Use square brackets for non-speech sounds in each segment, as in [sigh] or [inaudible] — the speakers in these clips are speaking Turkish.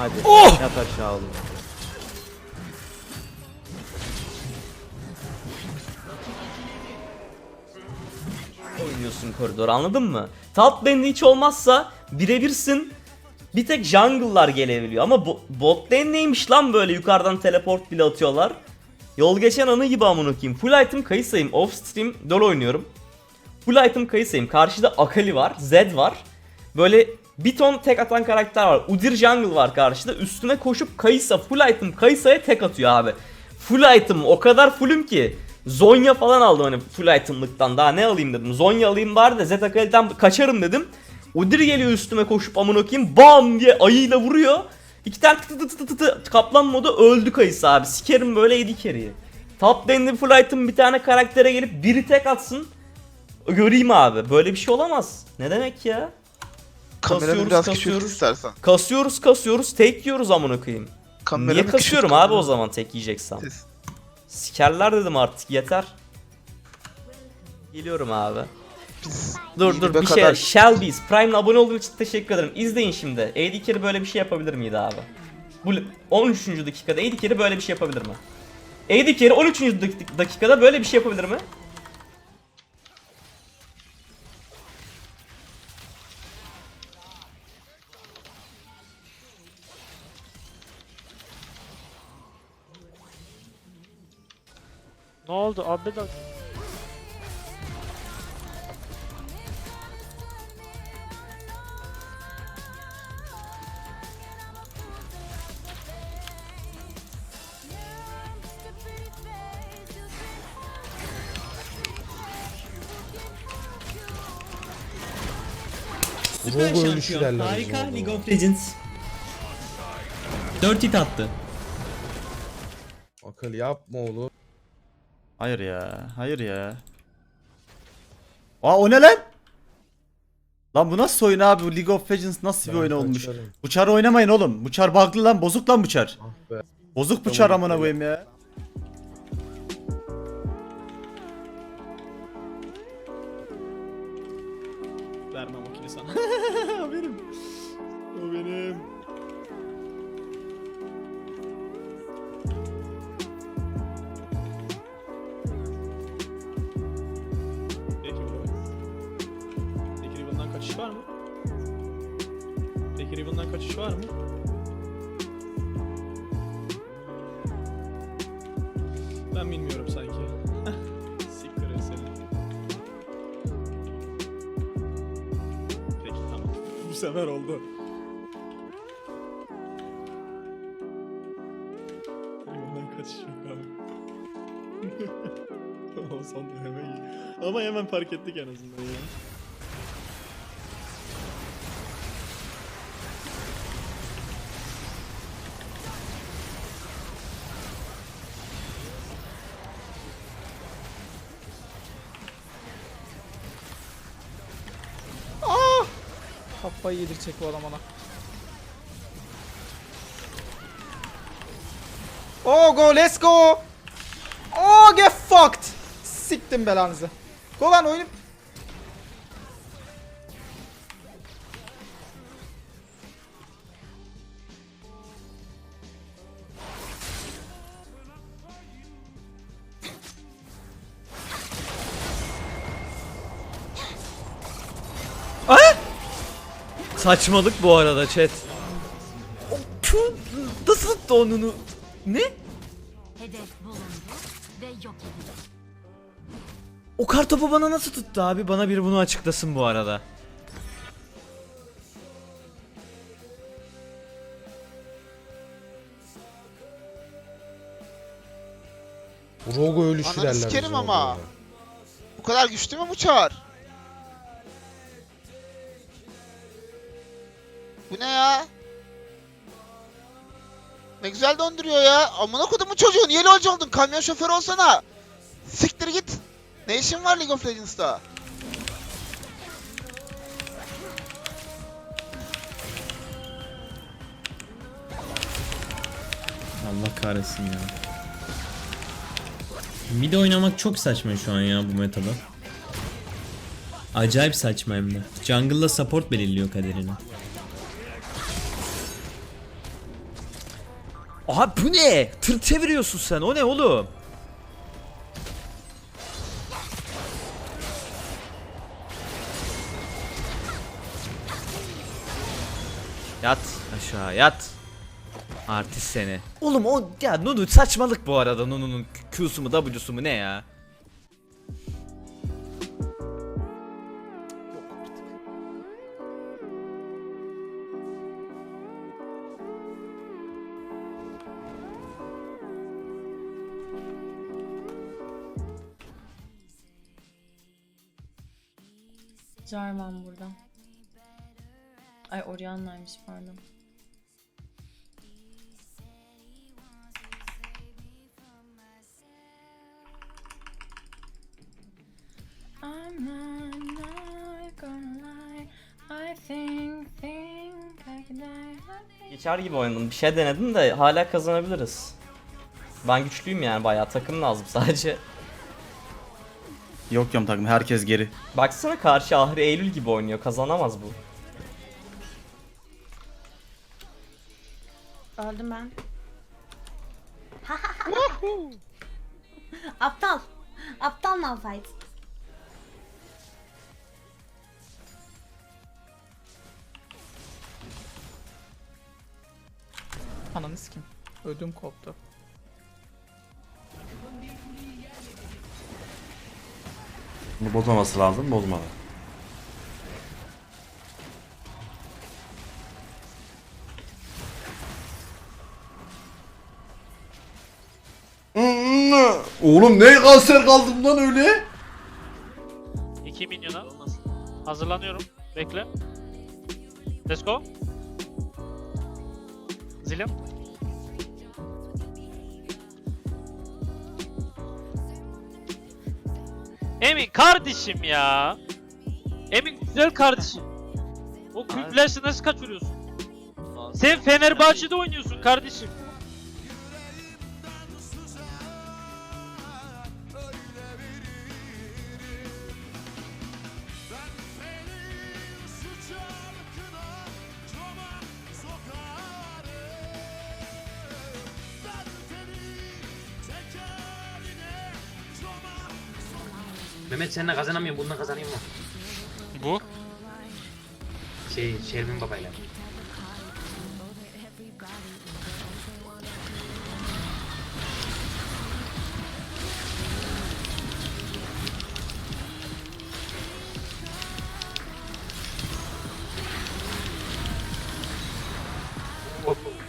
Hadi. Oh! Yat aşağı oğlum. Oynuyorsun koridor anladın mı? Top lane'de hiç olmazsa birebirsin. Bir tek jungle'lar gelebiliyor ama bo- bot lane neymiş lan böyle yukarıdan teleport bile atıyorlar. Yol geçen anı gibi amına koyayım. Full item kayısayım. Off stream dol oynuyorum. Full item kayısayım. Karşıda Akali var, Zed var. Böyle bir ton tek atan karakter var. Udyr Jungle var karşıda. Üstüne koşup Kayısa full item Kayısa'ya tek atıyor abi. Full item o kadar fullüm ki. Zonya falan aldım hani full item'lıktan. Daha ne alayım dedim. Zonya alayım bari de Zed Akali'den kaçarım dedim. Udyr geliyor üstüme koşup amına koyayım bam diye ayıyla vuruyor. İki tane tı tı tı tı tı kaplan modu öldü Kayısa abi. Sikerim böyle yedi keriyi. Top lane'de full item bir tane karaktere gelip biri tek atsın. Göreyim abi. Böyle bir şey olamaz. Ne demek ya? Kameranı Kasıyoruz, biraz küçült kasıyoruz. istersen. Kasıyoruz kasıyoruz tek yiyoruz amına koyayım. Kameranı Niye kasıyorum abi o zaman tek yiyeceksem? Sikerler dedim artık yeter. Geliyorum abi. Biz Dur dur bir şey. kadar- Shelby's Prime'le abone olduğun için teşekkür ederim. İzleyin şimdi. AD Carry böyle bir şey yapabilir miydi abi? Bu 13. dakikada AD Carry böyle bir şey yapabilir mi? AD Carry 13. dak- dakikada böyle bir şey yapabilir mi? Ne oldu abi de Süper Rogo ölüşü şampiyon. derler Harika League of Legends. 4 hit attı. Akıl yapma oğlum. Hayır ya. Hayır ya. Aa o ne lan? Lan bu nasıl oyun abi? Bu League of Legends nasıl bir Ben oyun olmuş? Bu çar oynamayın oğlum. Bu çar bug'lı lan. Bozuk lan bu çar. Ah be. Bozuk bu çar amına koyayım ya. Kaçış var mı? Ben bilmiyorum sanki. [laughs] Siktir seni. Peki tamam. Bu sefer oldu. Hemen kaçış yok abi. [laughs] tamam son deneme iyi. Ama hemen fark ettik en azından ya. Kafayı yedirecek bu adam ona. Oh go let's go. Oh get fucked. Siktim belanızı. Go lan oyunu. Saçmalık bu arada chat. Nasıl tuttu onunu? Ne? Hedef bulundu ve yok edildi. O kartopu bana nasıl tuttu abi? Bana biri bunu açıklasın bu arada. Rogo ölüşü Ananı derler. sikerim bizim ama. Bu kadar güçlü mü bu çar? Bu ne ya? Ne güzel döndürüyor ya. Amına kodumun çocuğu niye lolcu oldun? Kamyon şoförü olsana. Siktir git. Ne işin var League of Legends'ta? Allah kahretsin ya. Mid oynamak çok saçma şu an ya bu metada. Acayip saçma hem de. Jungle'la support belirliyor kaderini. Aha bu ne? Tır çeviriyorsun sen. O ne oğlum? Yat aşağı yat. Artist seni. Oğlum o ya Nunu saçmalık bu arada Nunu'nun Q'su mu W'su mu ne ya? Jarvan burada. Ay Orianna'ymış pardon. I'm not, gonna lie. I think, think I can die. Geçer gibi oynadım. Bir şey denedim de hala kazanabiliriz. Ben güçlüyüm yani bayağı takım lazım [laughs] sadece. Yok yok takım herkes geri. Baksana karşı Ahri Eylül gibi oynuyor. Kazanamaz bu. Öldüm ben. [laughs] Aptal. Aptal Malphite. Ananı sikim. Ödüm koptu. Bunu bozmaması lazım, bozmadı. Oğlum ne kanser kaldım lan öyle? 2 minyona. Hazırlanıyorum. Bekle. Let's go. Zilim. Emin kardeşim ya. Emin güzel kardeşim. O kulüplerse nasıl kaçırıyorsun? Sen Fenerbahçe'de oynuyorsun kardeşim. Mehmet seninle kazanamıyorum. Bununla kazanayım mı? Bu? Şey, Şermin babayla.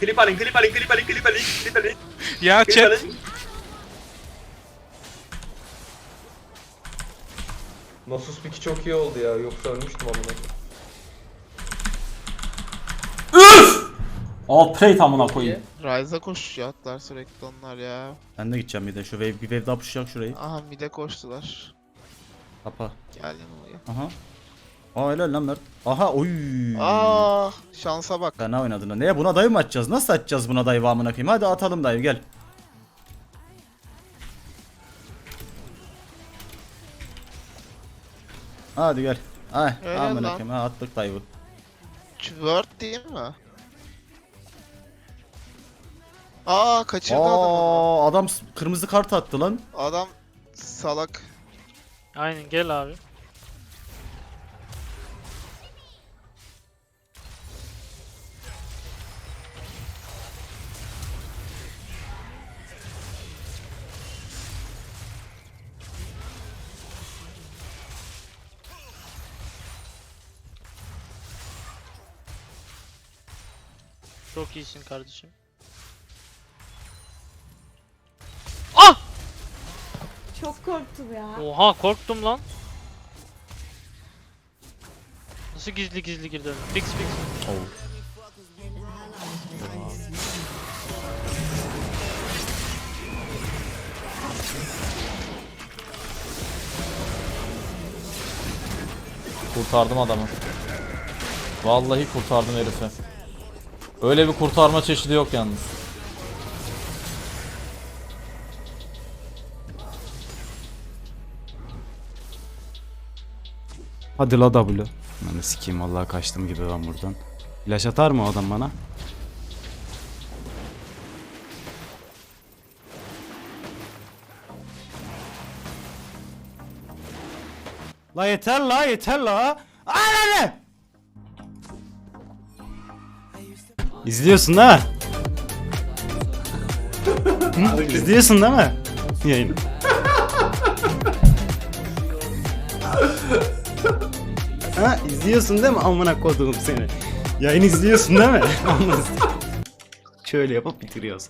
Klip alın, klip alın, klip alın, klip alın, klip alın. Ya Klip Nasus piki çok iyi oldu ya. Yoksa ölmüştüm amına. Alt trade amına koyayım. Ryze'a koşacaklar sürekli onlar ya. Ben de gideceğim bir de şu wave bir wave daha pushlayacak şurayı. Aha mid'e koştular. Kapa. Gel yanıma Aha. Aa helal lan Mert. Aha oy. Aa şansa bak. Fena oynadın. Neye buna dayı mı atacağız? Nasıl atacağız buna dayı amına koyayım? Hadi atalım dayı gel. Hadi gel. Ay Öyle amına lan. koyayım. Ha attık dayı bu. Word değil mi? Aa kaçırdı adamı. Aa adam s- kırmızı kart attı lan. Adam salak. Aynen gel abi. Çok iyisin kardeşim. Çok korktum ya. Oha korktum lan. Nasıl gizli gizli girdin? Fix fix. Kurtardım adamı. Vallahi kurtardım herifi. Öyle bir kurtarma çeşidi yok yalnız. Hadi la W. Ben de sikeyim vallahi kaçtım gibi ben buradan. İlaç atar mı adam bana? La yeter la yeter la. Anne! İzliyorsun değil mi? Hı? İzliyorsun değil mi? Yayın. ha izliyorsun değil mi? Amına koduğum seni. Yayın izliyorsun değil mi? [laughs] Şöyle yapıp bitiriyoruz.